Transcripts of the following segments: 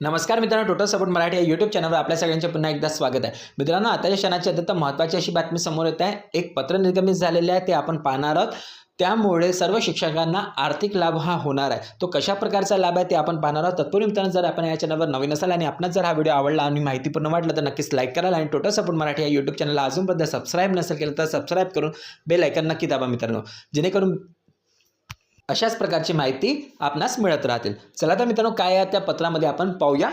नमस्कार मित्रांनो total support Marathi या यूट्यूब चॅनलवर आपल्या सगळ्यांचे पुन्हा एकदा स्वागत आहे. मित्रांनो आताच्या क्षणाची अत्यंत महत्त्वाची अशी बातमी समोर येत आहे. एक पत्र निर्गमित झालेलं आहे ते आपण पाहणार आहोत. त्यामुळे सर्व शिक्षकांना आर्थिक लाभ हा होणार आहे. तो कशा प्रकारचा लाभ आहे ते आपण पाहणार आहोत. तत्पूर्वी मित्रांनो जर आपण या चॅनलवर नवीन असाल आणि आपणास जर हा व्हिडिओ आवडला आणि माहितीपूर्ण वाटलं तर नक्कीच लाईक कराल आणि टोटल सपोर्ट मराठी या यूट्यूब चॅनलला अजूनपर्यंत सबस्क्राईब नसेल केलं तर सबस्क्राईब करून बेल ऐकन नक्की दाबा मित्रांनो. जेणेकरून अशाच प्रकारची माहिती आपणास मिळत राहतील. चला तर मित्रांनो काय आहे त्या पत्रामध्ये आपण पाहूया.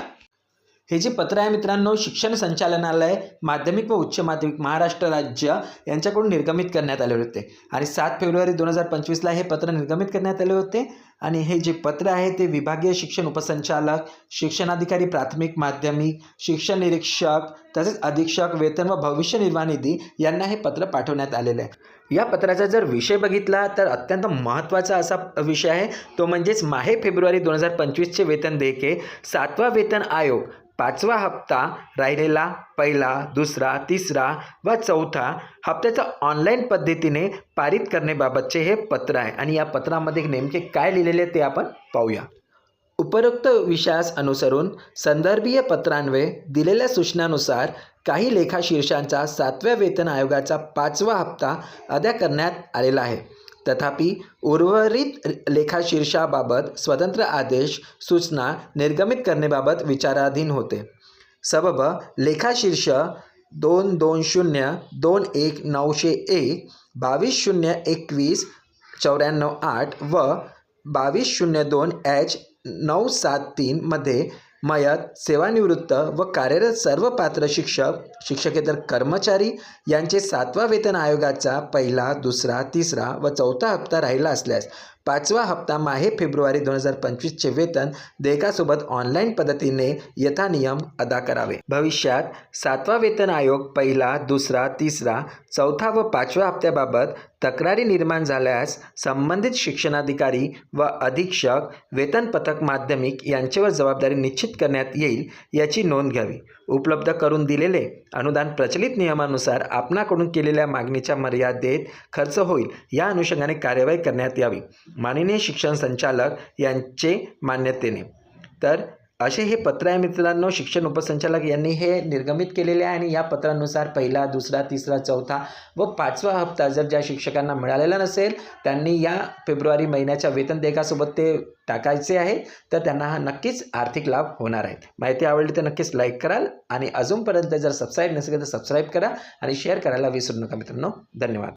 हे जे पत्र आहे मित्रांनो शिक्षण संचालनालय माध्यमिक व उच्च माध्यमिक महाराष्ट्र राज्य यांच्याकडून निर्गमित करण्यात आले होते. आणि सात फेब्रुवारी दोन हजार पंचवीसला हे पत्र निर्गमित करण्यात आले होते. आणि हे जे पत्र आहे ते विभागीय शिक्षण उपसंचालक शिक्षणाधिकारी प्राथमिक माध्यमिक शिक्षण निरीक्षक तसेच अधीक्षक वेतन व भविष्य निर्वाह निधी यांना हे पत्र पाठवण्यात आलेलं आहे. या पत्राचा जर विषय बघितला तर अत्यंत महत्त्वाचा असा विषय आहे. तो म्हणजेच माहे फेब्रुवारी दोन हजार पंचवीसचे वेतन देयके सातवा वेतन आयोग पाचवा हप्ता राहिलेला पहिला दुसरा तिसरा व चौथा हप्त्याचा ऑनलाईन पद्धतीने पारित करण्याबाबतचे हे पत्र आहे. आणि या पत्रामध्ये नेमके काय लिहिलेले ते आपण पाहूया. उपरोक्त विषयास अनुसरून संदर्भीय पत्रान्वये दिलेल्या सूचनानुसार काही लेखाशीर्षांचा सातव्या वेतन आयोगाचा पाचवा हप्ता अदा करण्यात आलेला आहे. तथापि उर्वरित लेखाशीर्षाबाबत स्वतंत्र आदेश सूचना निर्गमित करण्याबाबत विचाराधीन होते. सबब लेखाशीर्ष दोन दोन शून्य दोन एक नऊशे एक बावीस शून्य एकवीस चौऱ्याण्णव आठ व बावीस शून्य दोन एच नऊ सात तीनमध्ये मयत सेवानिवृत्त व कार्यरत सर्व पात्र शिक्षक शिक्षकेतर कर्मचारी यांचे सातवा वेतन आयोगाचा पहिला दुसरा तिसरा व चौथा हप्ता राहिला असल्यास पाचवा हप्ता माहे फेब्रुवारी दोन हजार पंचवीसचे वेतन देयकासोबत ऑनलाईन पद्धतीने यथानियम अदा करावे. भविष्यात सातवा वेतन आयोग पहिला दुसरा तिसरा चौथा व पाचव्या हप्त्याबाबत तक्रारी निर्माण झाल्यास संबंधित शिक्षणाधिकारी व अधीक्षक वेतन पथक माध्यमिक यांच्यावर जबाबदारी निश्चित करण्यात येईल याची नोंद घ्यावी. उपलब्ध करून दिलेले अनुदान प्रचलित नियमानुसार आपणाकडून केलेल्या मागणीच्या मर्यादेत खर्च होईल या अनुषंगाने कार्यवाही करण्यात यावी. माननीय शिक्षण संचालक यांचे मान्यतेने. तर असे हे पत्र आहे मित्रांनो शिक्षण उपसंचालक यांनी हे निर्गमित केलेले आहे आणि या पत्रानुसार पहिला दुसरा तिसरा चौथा व पाचवा हप्ता जर ज्या शिक्षकांना मिळालेला नसेल त्यांनी या फेब्रुवारी महिन्याच्या वेतन देयकासोबत ते टाकायचे आहे तर त्यांना हा नक्कीच आर्थिक लाभ होणार आहे. माहिती आवडली तर नक्कीच लाईक कराल आणि अजूनपर्यंत जर सबस्क्राईब नसेल तर सबस्क्राईब करा आणि शेअर करायला विसरू नका मित्रांनो. धन्यवाद.